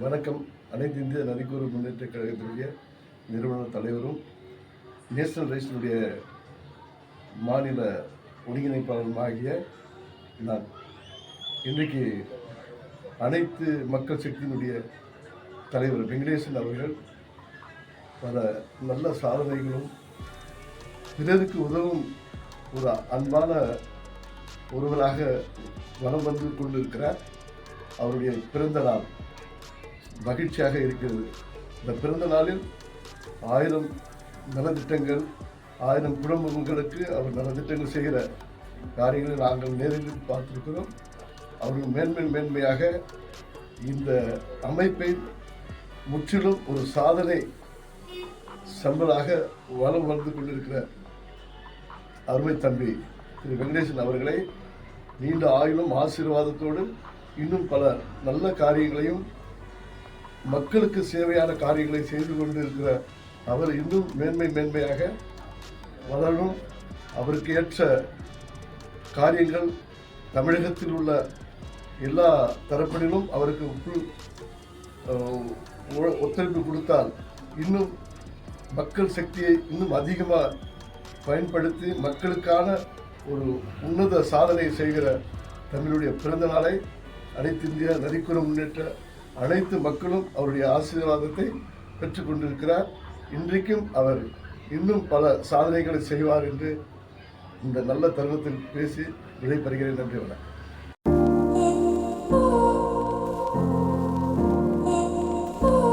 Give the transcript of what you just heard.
வணக்கம். அனைத்து இந்திய நதிக்கூறு முன்னேற்ற கழகத்தினுடைய நிறுவன தலைவரும் நேஷனல் ரைஸினுடைய மாநில ஒருங்கிணைப்பாளருமாகிய நான் இன்றைக்கு அனைத்து மக்கள் சக்தியினுடைய தலைவர் வெங்கடேசன் அவர்கள் பல நல்ல சாதனைகளும் பிறருக்கு உதவும் ஒரு அன்பான ஒருவராக வலம் வந்து கொண்டிருக்கிறார். அவருடைய பிறந்த நாள் மகிழ்ச்சியாக இருக்கிறது. இந்த பிறந்த நாளில் ஆயிரம் நலத்திட்டங்கள் ஆயிரம் குடும்பங்களுக்கு அவர் நலத்திட்டங்கள் செய்கிற காரியங்களை நாங்கள் நேரில் பார்த்திருக்கிறோம். அவர்கள் மேன்மை மேன்மையாக இந்த அமைப்பை முற்றிலும் ஒரு சாதனை சம்பளாக வளம் வந்து கொண்டிருக்கிற அருமை தம்பி திரு வெங்கடேசன் அவர்களை நீண்ட ஆயுளும் ஆசீர்வாதத்தோடு இன்னும் பல நல்ல காரியங்களையும் மக்களுக்கு சேவையான காரியங்களை செய்து கொண்டு இருக்கிற அவர் இன்னும் மேன்மை மேன்மையாக வளரும் அவருக்கு ஏற்ற காரியங்கள் தமிழகத்தில் உள்ள எல்லா தரப்பினரும் அவருக்கு ஒ- ஒத்துழைப்பு கொடுத்தால் இன்னும் மக்கள் சக்தியை இன்னும் அதிகமாக பயன்படுத்தி மக்களுக்கான ஒரு உன்னத சாதனை செய்கிற தமிழுடைய பிறந்த நாளை அனைத்து இந்திய நரிக்குற முன்னேற்ற அனைத்து மக்களும் அவருடைய ஆசீர்வாதத்தை பெற்றுக்கொண்டிருக்கிறார் இன்றைக்கும் அவர் இன்னும் பல சாதனைகளை செய்வார் என்று இந்த நல்ல தருணத்தில் பேசி விடைபெறுகிறேன். நன்றி வணக்கம்.